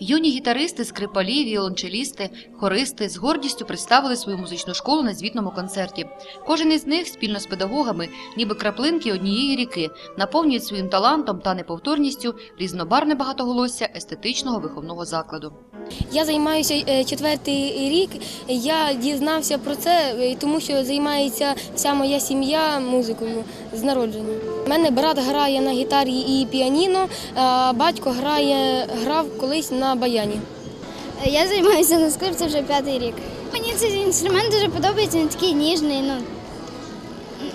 Юні гітаристи, скрипалі, віолончелісти, хористи з гордістю представили свою музичну школу на звітному концерті. Кожен із них спільно з педагогами, ніби краплинки однієї ріки, наповнюють своїм талантом та неповторністю різнобарне багатоголосся естетичного виховного закладу. Я займаюся е, четвертий рік. Я дізнався про це, е, тому що займається вся моя сім'я музикою з народження. У мене брат грає на гітарі і піаніно, а батько грає, грав колись на баяні. Я займаюся на скрипці вже п'ятий рік. Мені цей інструмент дуже подобається, він такий ніжний, ну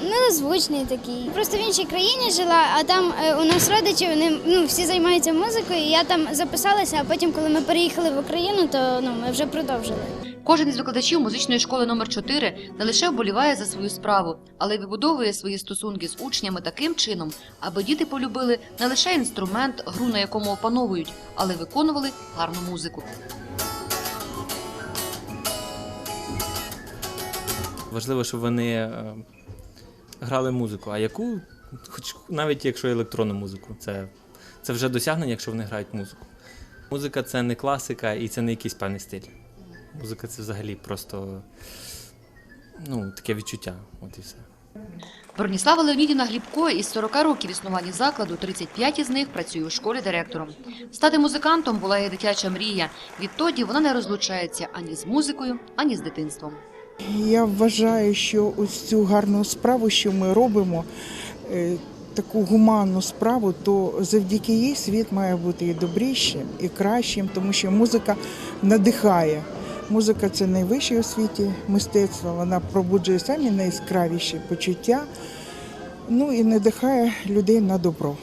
милозвучний такий. Просто в іншій країні жила, а там е, у нас родичі, вони ну, всі займаються музикою. і Я там записалася, а потім, коли ми переїхали в Україну, то ну, ми вже продовжили. Кожен із викладачів музичної школи номер 4 не лише вболіває за свою справу, але й вибудовує свої стосунки з учнями таким чином, аби діти полюбили не лише інструмент, гру на якому опановують, але виконували гарну музику. Важливо, щоб вони е, грали музику. А яку, хоч навіть якщо електронну музику, це, це вже досягнення, якщо вони грають музику. Музика це не класика і це не якийсь певний стиль. Музика це взагалі просто ну, таке відчуття. От і все. Броніслава Леонідівна Глібко із 40 років існування закладу, 35 із них працює у школі директором. Стати музикантом була її дитяча мрія. Відтоді вона не розлучається ані з музикою, ані з дитинством. Я вважаю, що ось цю гарну справу, що ми робимо, е, таку гуманну справу, то завдяки їй світ має бути і добрішим, і кращим, тому що музика надихає. Музика це найвище у світі мистецтво, вона пробуджує самі найяскравіші почуття, ну і надихає людей на добро.